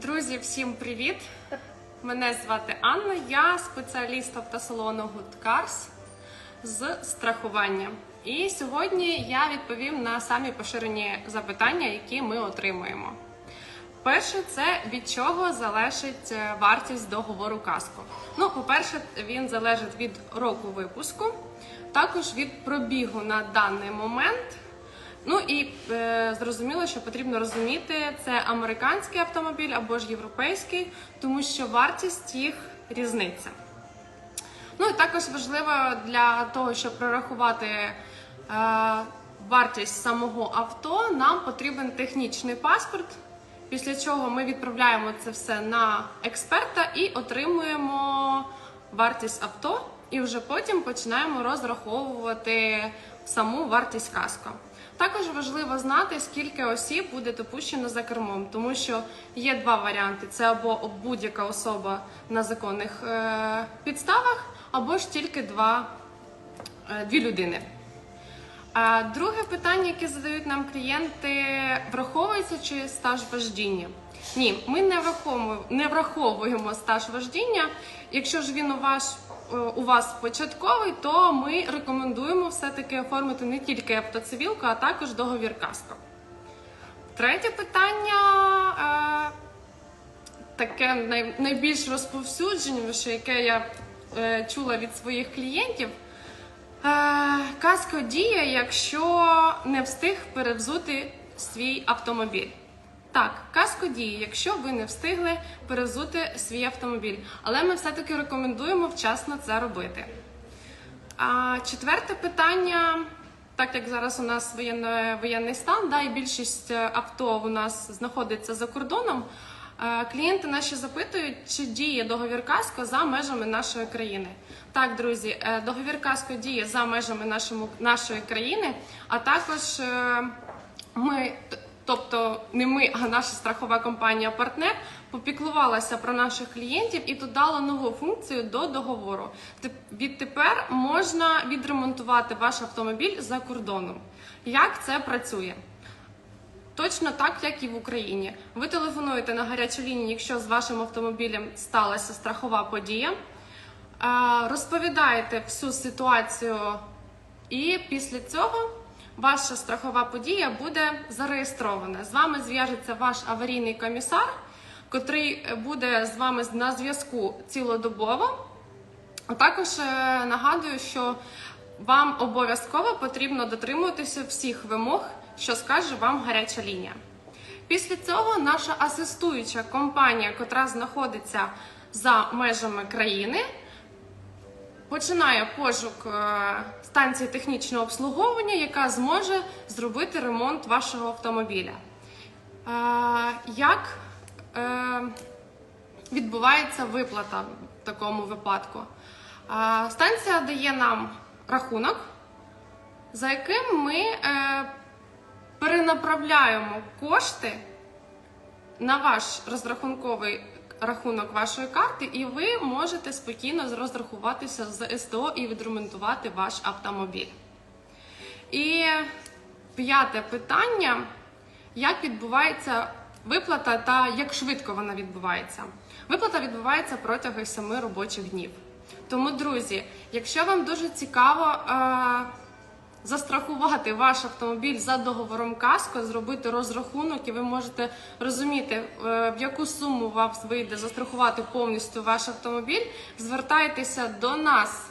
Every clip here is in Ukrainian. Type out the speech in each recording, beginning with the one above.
Друзі, всім привіт! Мене звати Анна, я спеціаліст автосалону Good Cars з страхування. І сьогодні я відповім на самі поширені запитання, які ми отримуємо. Перше, це від чого залежить е, вартість договору каско. Ну, по-перше, він залежить від року випуску, також від пробігу на даний момент. Ну і е, зрозуміло, що потрібно розуміти, це американський автомобіль або ж європейський, тому що вартість їх різниця. Ну і також важливо для того, щоб прорахувати е, вартість самого авто, нам потрібен технічний паспорт. Після чого ми відправляємо це все на експерта і отримуємо вартість авто, і вже потім починаємо розраховувати саму вартість каско. Також важливо знати, скільки осіб буде допущено за кермом, тому що є два варіанти: це або будь-яка особа на законних е, підставах, або ж тільки два, е, дві людини. А друге питання, яке задають нам клієнти, враховується чи стаж вождіння? Ні, ми не враховуємо, не враховуємо стаж вождіння. Якщо ж він у вас у вас початковий, то ми рекомендуємо все-таки оформити не тільки автоцивілку, а також договір каско. Третє питання е, таке най, найбільш розповсюдженіше, яке я е, чула від своїх клієнтів. Е, Каско діє, якщо не встиг перевзути свій автомобіль. Так, каско діє, якщо ви не встигли перевзути свій автомобіль. Але ми все-таки рекомендуємо вчасно це робити. А четверте питання. Так як зараз у нас воєнний, воєнний стан, да, і більшість е, авто у нас знаходиться за кордоном, е, клієнти наші запитують, чи діє договір каско за межами нашої країни. Так, друзі, е, договір каско діє за межами нашому, нашої країни, а також ми, тобто не ми, а наша страхова компанія партнер попіклувалася про наших клієнтів і додала нову функцію до договору. Відтепер можна відремонтувати ваш автомобіль за кордоном. Як це працює? Точно так, як і в Україні. Ви телефонуєте на гарячу лінію, якщо з вашим автомобілем сталася страхова подія. Е, Розповідаєте всю ситуацію, і після цього ваша страхова подія буде зареєстрована. З вами зв'яжеться ваш аварійний комісар, котрий буде з вами на зв'язку цілодобово. А також е, нагадую, що вам обов'язково потрібно дотримуватися всіх вимог, що скаже вам гаряча лінія. Після цього наша асистуюча компанія, котра знаходиться за межами країни, починає пошук е, станції технічного обслуговування, яка зможе зробити ремонт вашого автомобіля. Е, Як е, відбувається виплата в такому випадку? Станція дає нам рахунок, за яким ми перенаправляємо кошти на ваш розрахунковий рахунок вашої карти, і ви можете спокійно розрахуватися з СТО і відремонтувати ваш автомобіль. І п'яте питання: як відбувається виплата та як швидко вона відбувається? Виплата відбувається протягом 7 робочих днів. Тому, друзі, якщо вам дуже цікаво е, застрахувати ваш автомобіль за договором каско, зробити розрахунок, і ви можете розуміти, е, в яку суму вас вийде застрахувати повністю ваш автомобіль, звертайтеся до нас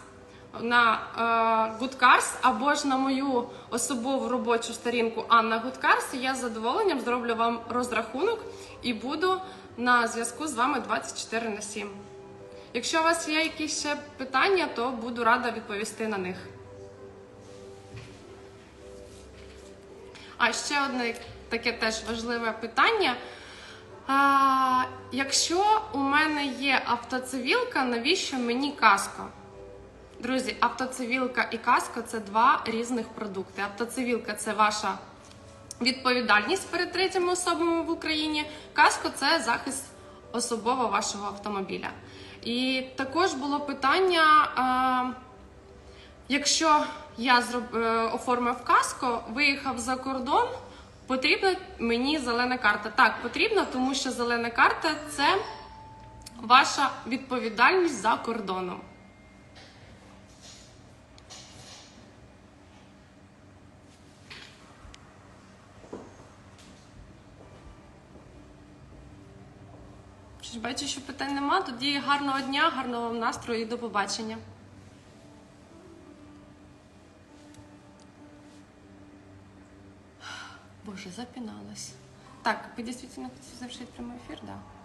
на е, Good Cars або ж на мою особову робочу сторінку Анна Good Cars, я з задоволенням зроблю вам розрахунок і буду на зв'язку з вами 24 на 7. Якщо у вас є якісь ще питання, то буду рада відповісти на них. А ще одне таке теж важливе питання. А, якщо у мене є автоцивілка, навіщо мені каско? Друзі, автоцивілка і каско це два різних продукти. Автоцивілка це ваша відповідальність перед третіми особами в Україні. Каско це захист особово вашого автомобіля. І також було питання. А, Якщо я е, оформив каско, виїхав за кордон, Потрібна мені зелена карта. Так, потрібна, тому що зелена карта це ваша відповідальність за кордоном. Бачу, що питань нема. Тоді гарного дня, гарного вам настрою і до побачення. Боже, запиналась. Так, ви дійсно хотіли завершити прямий ефір, так? Да.